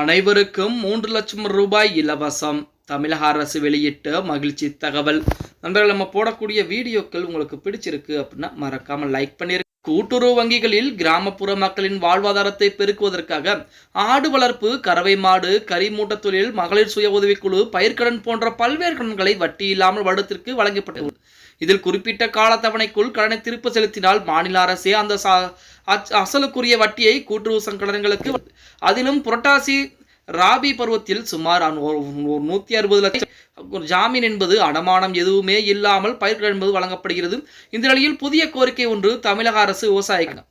அனைவருக்கும் மூன்று லட்சம் ரூபாய் இலவசம். தமிழக அரசு வெளியிட்ட மகிழ்ச்சி தகவல். நண்பர்கள் நம்ம போடக்கூடிய வீடியோக்கள் உங்களுக்கு பிடிச்சிருக்கு அப்படின்னா மறக்காமல் லைக் பண்ணிருங்க கூட்டுறவு வங்கிகளில் கிராமப்புற மக்களின் வாழ்வாதாரத்தை பெருக்குவதற்காக ஆடு வளர்ப்பு கறவை மாடு கரிமூட்ட தொழில் மகளிர் சுய உதவிக்குழு பயிர்க்கடன் போன்ற பல்வேறு கடன்களை வட்டி இல்லாமல் வருடத்திற்கு வழங்கப்பட்டுள்ளது. இதில் குறிப்பிட்ட காலத்தவணைக்குள் கடனை திருப்ப செலுத்தினால் மாநில அரசே அந்த அசலுக்குரிய வட்டியை கூட்டுறவு சங்கடங்களுக்கு அதிலும் புரட்டாசி ராபி பருவத்தில் சுமார் நூற்றி அறுபது லட்சம். ஜாமீன் என்பது அடமானம் எதுவுமே இல்லாமல் பயிர்கள் என்பது வழங்கப்படுகிறது. இந்த நிலையில் புதிய கோரிக்கை ஒன்று தமிழக அரசு விவசாயிகள்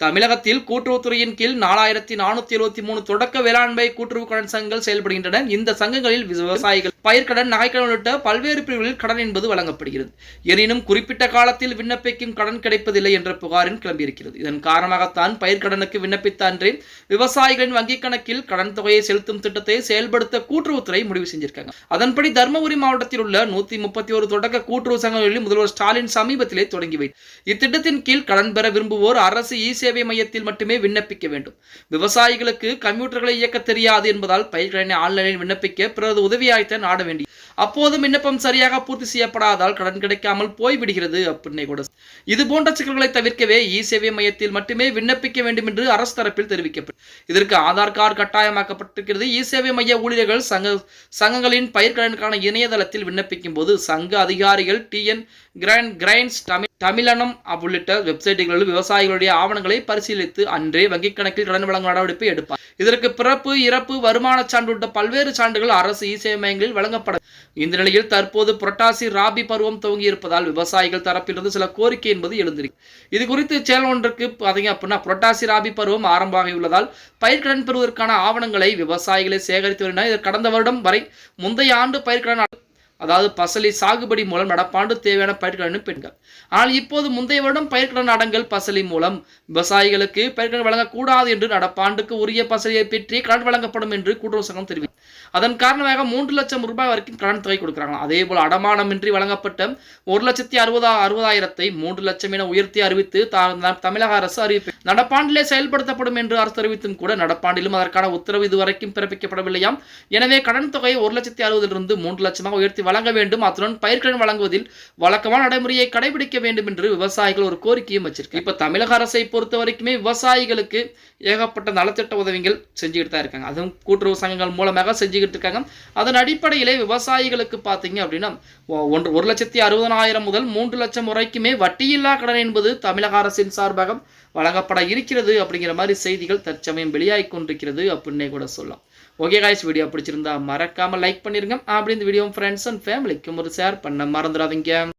தமிழகத்தில் கூட்டுறவுத்துறையின் கீழ் நாலாயிரத்தி நானூத்தி எழுபத்தி மூணு தொடக்க வேளாண்மை கூட்டுறவு கடன் சங்கங்கள் செயல்படுகின்றன. இந்த சங்கங்களில் விவசாயிகள் பயிர்க்கடன் நகைக்கடன் உள்ளிட்ட பல்வேறு பிரிவுகளில் கடன் என்பது வழங்கப்படுகிறது. எனினும் குறிப்பிட்ட காலத்தில் விண்ணப்பிக்கும் கடன் கிடைப்பதில்லை என்ற புகாரின் கிளம்பியிருக்கிறது. இதன் காரணமாகத்தான் பயிர்க்கடனுக்கு விண்ணப்பித்த அன்றே விவசாயிகளின் வங்கிக் கணக்கில் கடன் தொகையை செலுத்தும் திட்டத்தை செயல்படுத்த கூட்டுறவுத்துறை முடிவு செஞ்சிருக்காங்க. அதன்படி தருமபுரி மாவட்டத்தில் உள்ள நூத்தி முப்பத்தி ஒரு தொடக்க கூட்டுறவு சங்கங்களில் முதல்வர் ஸ்டாலின் சமீபத்திலே தொடங்கி வைத்தார். இத்திட்டத்தின் கீழ் கடன் பெற விரும்புவோர் அரசு இ சேவை மையத்தில் மட்டுமே விண்ணப்பிக்க வேண்டும். விவசாயிகளுக்கு கம்ப்யூட்டர்களை இயக்க தெரியாது என்பதால் பயிர்கடனை ஆன்லைனில் விண்ணப்பிக்க பிறகு உதவியாய்த்த நாட வேண்டி. அப்போதும் விண்ணப்பம் சரியாக பூர்த்தி செய்யப்படாதால் கடன் கிடைக்காமல் போய்விடுகிறது அப்படின்னு கூட. இது போன்ற சிக்கல்களை தவிர்க்கவே இ சேவை மையத்தில் மட்டுமே விண்ணப்பிக்க வேண்டும் என்று அரசு தரப்பில் தெரிவிக்கப்பட்டது இதற்கு ஆதார் கார்டு கட்டாயமாக்கப்பட்டிருக்கிறது. இ சேவை மைய ஊழியர்கள் சங்க சங்கங்களின் பயிர்கடனுக்கான இணையதளத்தில் விண்ணப்பிக்கும் போது சங்க அதிகாரிகள் T N grain grains Tamil தமிழனம் உள்ளிட்ட வெப்சைட்டுகளில் விவசாயிகளுடைய ஆவணங்களை பரிசீலித்து அன்றே வங்கிக் கணக்கில் கடன் வழங்கும் நடவடிக்கை எடுப்பார். இதற்கு பிறப்பு இறப்பு வருமான சான்று உள்ளிட்ட பல்வேறு சான்றுகள் அரசு இ மையங்களில் வழங்கப்பட இந்த நிலையில் தற்போது புரட்டாசி ராபி பருவம் துவங்கி இருப்பதால் விவசாயிகள் தரப்பிலிருந்து சில கோரிக்கை என்பது எழுந்திருக்கு. இது குறித்து சேனல் ஒன்றுக்கு பார்த்தீங்க அப்படின்னா புரட்டாசி ராபி பருவம் ஆரம்பமாகியுள்ளதால் பயிர்க்கடன் பெறுவதற்கான ஆவணங்களை விவசாயிகளை சேகரித்து வருகின்றனர். இது கடந்த வருடம் வரை முந்தைய ஆண்டு பயிர்க்கடன் அதாவது பசலி சாகுபடி மூலம் நடப்பாண்டு தேவையான பயிர்கடன் பெண்கள். ஆனால் இப்போது முந்தைய வருடம் பயிர்கடன் அடங்கல் பசலி மூலம் விவசாயிகளுக்கு பயிர்கடன் வழங்கக்கூடாது என்று நடப்பாண்டுக்கு உரிய பசலியை பெற்றே கடன் வழங்கப்படும் என்று கூட்டுறவு சங்கம் தெரிவித்தது அதன் காரணமாக மூன்று லட்சம் ரூபாய் வரைக்கும் கடன் தொகை கொடுக்குறாங்க அதே போல் அடமானமின்றி வழங்கப்பட்ட ஒரு லட்சத்தி அறுபதா அறுபதாயிரத்தை மூன்று லட்சம் என உயர்த்தி அறிவித்து தமிழக அரசு அறிவிப்பு. நடப்பாண்டிலே செயல்படுத்தப்படும் என்று அரசு அறிவித்தும் கூட நடப்பாண்டிலும் அதற்கான உத்தரவு இதுவரைக்கும் பிறப்பிக்கப்படவில்லையாம். எனவே கடன் தொகையை ஒரு லட்சத்தி அறுபதிலிருந்து மூன்று லட்சமாக உயர்த்தி வழங்க வேண்டும். அத்துடன் பயிர்க்கடன் வழங்குவதில் வழக்கமான நடைமுறையை கடைபிடிக்க வேண்டும் என்று விவசாயிகள் ஒரு கோரிக்கையும் வச்சிருக்கு இப்ப தமிழக அரசை பொறுத்த வரைக்குமே விவசாயிகளுக்கு ஏகப்பட்ட நலத்திட்ட உதவிகள் செஞ்சுக்கிட்டு தான் இருக்காங்க. அதுவும் கூட்டுறவு சங்கங்கள் மூலமாக செஞ்சுக்கிட்டு இருக்காங்க அதன் அடிப்படையிலே விவசாயிகளுக்கு பார்த்தீங்க அப்படின்னா ஒன்று ஒரு லட்சத்தி அறுபதனாயிரம் முதல் மூன்று லட்சம் வரைக்குமே வட்டியில்லா கடன் என்பது தமிழக அரசின் சார்பாக வழங்கப்பட இருக்கிறது அப்படிங்கிற மாதிரி செய்திகள் தற்சமயம் வெளியாகி கொண்டிருக்கிறது அப்படின்னே கூட சொல்லலாம். ஓகே காய்ஸ் வீடியோ பிடிச்சிருந்தா மறக்காம லைக் பண்ணிருங்க. அப்படி இந்த வீடியோ ஃப்ரெண்ட்ஸ் அண்ட் ஃபேமிலிக்கும் ஒரு ஷேர் பண்ண மறந்துடாதீங்க.